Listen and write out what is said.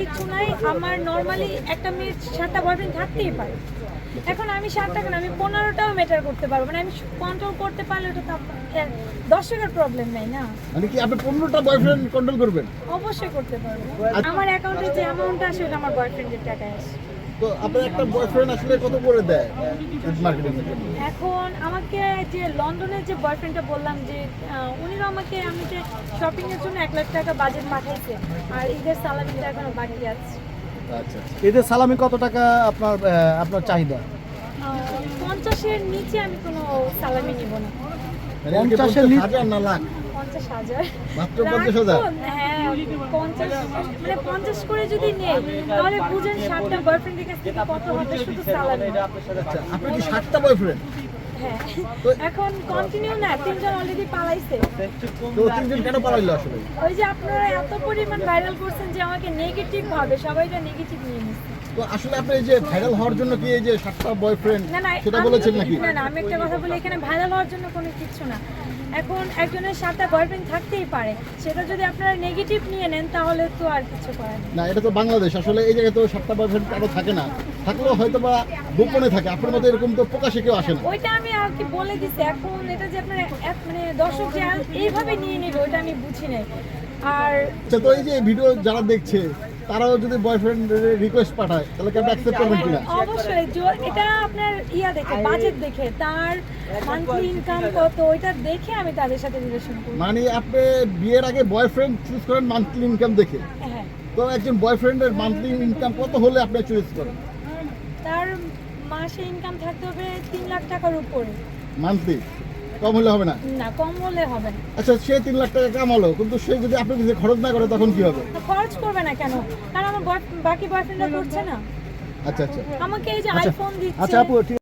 কিছু নাই আমার নর্মালি একটা মেয়ের সাতটা বয়ফ্রেন্ড থাকতেই পারে। এখন আমি সাতটা কেন? আমি পনেরোটাও মেটার করতে পারব। মানে আমি কন্ট্রোল করতে পারলে ওটা তো দর্শকের প্রবলেম নেই না? মানে কি আপনি পনেরোটা বয়ফ্রেন্ড কন্ট্রোল করবেন? অবশ্যই করতে পারব। আমার অ্যাকাউন্টে যে অ্যামাউন্ট আসে ওটা আমার বয়ফ্রেন্ডের টাকায় আসে। তো আপনার একটা বয়ফ্রেন্ড আসলে কত করে দেয় মার্কেটিং এখন আমাকে যে লন্ডনের যে বয়ফ্রেন্ডটা বললাম যে উনিও আমাকে আমি যে শপিং এর জন্য এক লাখ টাকা বাজেট পাঠাইছে আর ঈদের সালামিটা এখনও বাকি আছে। আচ্ছা আচ্ছা। এদের সালামি কত টাকা আপনার আপনার চাহিদা? পঞ্চাশের নিচে আমি কোনো সালামি নিব না। মানে পঞ্চাশের নিচে? হাজার না লাখ? পঞ্চাশ হাজার। মাত্র পঞ্চাশ হাজার? পঞ্চাশ মানে পঞ্চাশ করে যদি নেই তাহলে বুঝেন সাতটা বয়ফ্রেন্ডের কাছ থেকে কত হবে শুধু আচ্ছা আপনার কি ষাটটা বয়ফ্রেন্ড হ্যাঁ। এখন কন্টিনিউ না তিনজন অলরেডি পালাইছে। তো তিনজন কেন পালাইলো আসলে? ওই যে আপনারা এত পরিমাণ ভাইরাল করছেন যে আমাকে নেগেটিভ ভাবে সবাই এটা নেগেটিভ নিয়ে নিচ্ছে তো আসলে আপনি এই যে ভাইরাল হওয়ার জন্য কি এই যে সাতটা বয়ফ্রেন্ড সেটা বলেছেন নাকি? না না আমি একটা কথা বলি এখানে ভাইরাল হওয়ার জন্য কোনো কিছু না। এখন একজনের সাতটা বয়ফ্রেন্ড থাকতেই পারে। সেটা যদি আপনারা নেগেটিভ নিয়ে নেন তাহলে তো আর কিছু করার না এটা তো বাংলাদেশ। আসলে এই জায়গায় তো সাতটা বয়ফ্রেন্ড কারও থাকে না। থাকলেও হয়তো বা গোপনে থাকে। আপনার মতো এরকম তো প্রকাশে কেউ আসে না। ওইটা আমি আর কি বলে দিছি। এখন এটা যে আপনার এক- মানে দর্শক যে এইভাবে নিয়ে নেবে ওইটা আমি বুঝি নাই। আর আচ্ছা তো এই যে ভিডিও যারা দেখছে তারাও যদি বয়ফ্রেন্ড রিকোয়েস্ট পাঠায় তাহলে কি আপনি অ্যাকসেপ্ট করবেন কিনা? অবশ্যই এটা আপনার ইয়া দেখে বাজেট দেখে তার মান্থলি ইনকাম কত ওইটা দেখে আমি তাদের সাথে রিলেশন করি মানে আপনি বিয়ের আগে বয়ফ্রেন্ড চুজ করেন মান্থলি ইনকাম দেখে। হ্যাঁ। তো একজন বয়ফ্রেন্ডের মান্থলি ইনকাম কত হলে আপনি চুজ করেন? তার মাসে ইনকাম থাকতে হবে তিন লাখ টাকার উপরে। মান্থলি কম হলে হবে না? না কম হলে হবে না। আচ্ছা সে তিন লাখ টাকা কামালো কিন্তু সে যদি আপনি কিছু খরচ না করে তখন কি হবে? খরচ করবে না কেন? কারণ আমার বাকি বয়ফ্রেন্ডরা করছে না। আচ্ছা আচ্ছা। আমাকে এই যে আচ্ছা আইফোন দিচ্ছে। আচ্ছা আপু